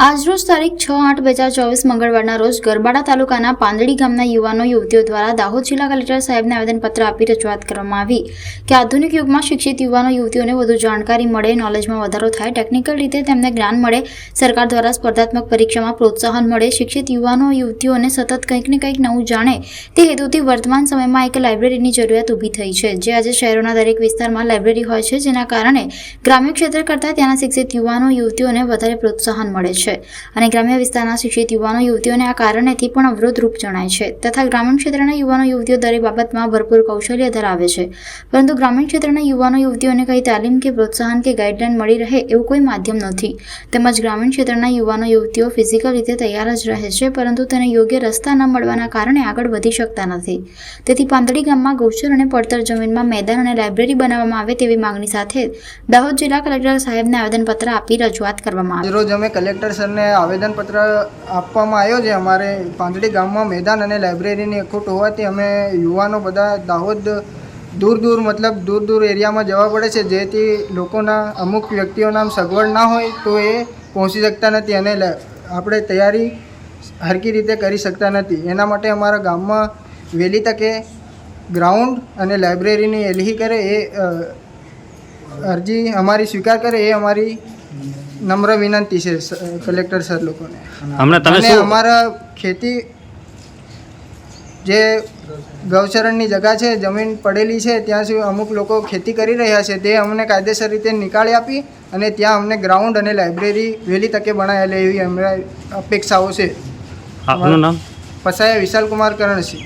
આજરોજ તારીખ છ આઠ બે હજાર ચોવીસ મંગળવારના રોજ ગરબાડા તાલુકાના પાંદડી ગામના યુવાનો યુવતીઓ દ્વારા દાહોદ જિલ્લા કલેક્ટર સાહેબને આવેદનપત્ર આપી રજૂઆત કરવામાં આવી કે આધુનિક યુગમાં શિક્ષિત યુવાનો યુવતીઓને વધુ જાણકારી મળે નોલેજમાં વધારો થાય ટેકનિકલ રીતે તેમને જ્ઞાન મળે, સરકાર દ્વારા સ્પર્ધાત્મક પરીક્ષામાં પ્રોત્સાહન મળે, શિક્ષિત યુવાનો યુવતીઓને સતત કંઈક ને કંઈક નવું જાણે તે હેતુથી વર્તમાન સમયમાં એક લાઇબ્રેરીની જરૂરિયાત ઊભી થઈ છે. જે આજે શહેરોના દરેક વિસ્તારમાં લાઇબ્રેરી હોય છે, જેના કારણે ગ્રામ્ય ક્ષેત્ર કરતાં ત્યાંના શિક્ષિત યુવાનો યુવતીઓને વધારે પ્રોત્સાહન મળે છે. અને ગ્રામ્ય વિસ્તારના શિક્ષિત યુવાનો યુવતીઓને આ કારણેથી પણ અવરોધરૂપ જણાય છે તથા ગ્રામીણ ક્ષેત્રના યુવાનો યુવતીઓ દરેક બાબતમાં ભરપૂર કૌશલ્ય ધરાવે છે. પરંતુ ગ્રામીણ ક્ષેત્રના યુવાનો યુવતીઓને કંઈ તાલીમ કે પ્રોત્સાહન કે ગાઈડલાઈન મળી રહે એવું કોઈ માધ્યમ નથી. તેમજ ગ્રામીણ ક્ષેત્રના યુવાનો યુવતીઓ ફિઝિકલ રીતે તૈયાર જ રહે છે, પરંતુ તેને યોગ્ય રસ્તા ન મળવાના કારણે આગળ વધી શકતા નથી. તેથી પાંદડી ગામમાં ગૌચર અને પડતર જમીનમાં મેદાન અને લાઇબ્રેરી બનાવવામાં આવે તેવી માંગણી સાથે દાહોદ જિલ્લા કલેક્ટર સાહેબને આવેદનપત્ર આપી રજૂઆત કરવામાં આવી. રોજ અમે કલેક્ટર સરને આવેદનપત્ર આપવામાં આવ્યો છે. અમારે પાંદડી ગામમાં મેદાન અને લાઇબ્રેરીની ખોટ હોવાથી અમે યુવાનો બધા દાહોદ દૂર દૂર, મતલબ દૂર દૂર એરિયામાં જવા પડે છે. જેથી લોકોના અમુક વ્યક્તિઓના સગવડ ના હોય તો એ પહોંચી શકતા નથી અને આપણે તૈયારી હરકી રીતે કરી શકતા નથી. એના માટે અમારા ગામમાં વહેલી તકે ગ્રાઉન્ડ અને લાઇબ્રેરીની એલહી કરે એ અરજી અમારી સ્વીકાર કરે એ અમારી નમ્ર વિનંતી છે કલેક્ટર સર લોકોને. હમણાં તમે અમારા ખેતી જે ગૌચરણની જગા છે જમીન પડેલી છે ત્યાં સુધી અમુક લોકો ખેતી કરી રહ્યા છે તે અમને કાયદેસર રીતે નિકાળી આપી અને ત્યાં અમને ગ્રાઉન્ડ અને લાઇબ્રેરી વહેલી તકે બનાવેલી એવી અમારા અપેક્ષાઓ છે. આપનું નામ? પસાયા વિશાલ કુમાર કરણસિંહ.